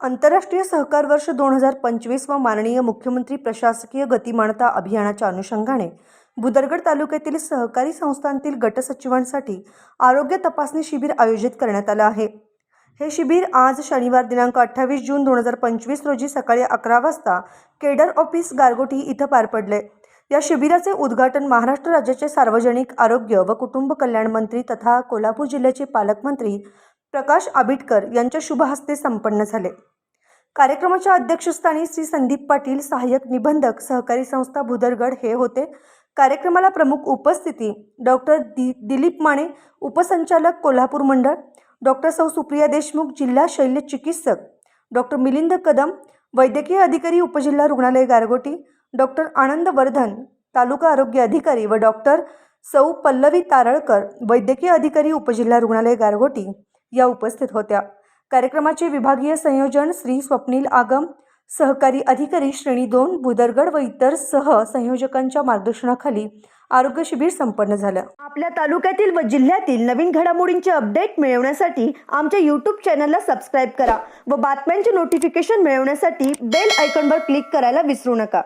आंतरराष्ट्रीय सहकार वर्ष दोन हजार पंचवीस व माननीय मुख्यमंत्री प्रशासकीय गतिमानता अभियानाच्या अनुषंगाने बुदरगड तालुक्यातील सहकारी संस्थांतील गटसचिवांसाठी आरोग्य तपासणी शिबिर आयोजित करण्यात आलं आहे. हे शिबिर आज शनिवार दिनांक अठ्ठावीस जून दोन हजार पंचवीस रोजी सकाळी अकरा वाजता केडर ऑफिस गारगोटी इथं पार पडले. या शिबिराचे उद्घाटन महाराष्ट्र राज्याचे सार्वजनिक आरोग्य व कुटुंब कल्याण मंत्री तथा कोल्हापूर जिल्ह्याचे पालकमंत्री प्रकाश आबिटकर यांच्या शुभहस्ते संपन्न झाले. कार्यक्रमाच्या अध्यक्षस्थानी श्री संदीप पाटील सहाय्यक निबंधक सहकारी संस्था भुदरगड हे होते. कार्यक्रमाला प्रमुख उपस्थिती डॉक्टर दि दिलीप माने उपसंचालक कोल्हापूर मंडळ डॉक्टर सौ सुप्रिया देशमुख जिल्हा शल्य चिकित्सक डॉक्टर मिलिंद कदम वैद्यकीय अधिकारी उपजिल्हा रुग्णालय गारगोटी डॉक्टर आनंद वर्धन तालुका आरोग्य अधिकारी व डॉक्टर सौ पल्लवी तारळकर वैद्यकीय अधिकारी उपजिल्हा रुग्णालय गारगोटी या उपस्थित होत्या. कार्यक्रमाचे विभागीय संयोजन श्री स्वप्नील आगम सहकारी अधिकारी श्रेणी दोन भुदरगड व इतर सह संयोजकांच्या मार्गदर्शनाखाली आरोग्य शिबिर संपन्न झालं. आपल्या तालुक्यातील व जिल्ह्यातील नवीन घडामोडींचे अपडेट मिळवण्यासाठी आमच्या यूट्यूब चॅनलला सबस्क्राईब करा व बातम्यांचे नोटिफिकेशन मिळवण्यासाठी बेल आयकॉनवर क्लिक करायला विसरू नका.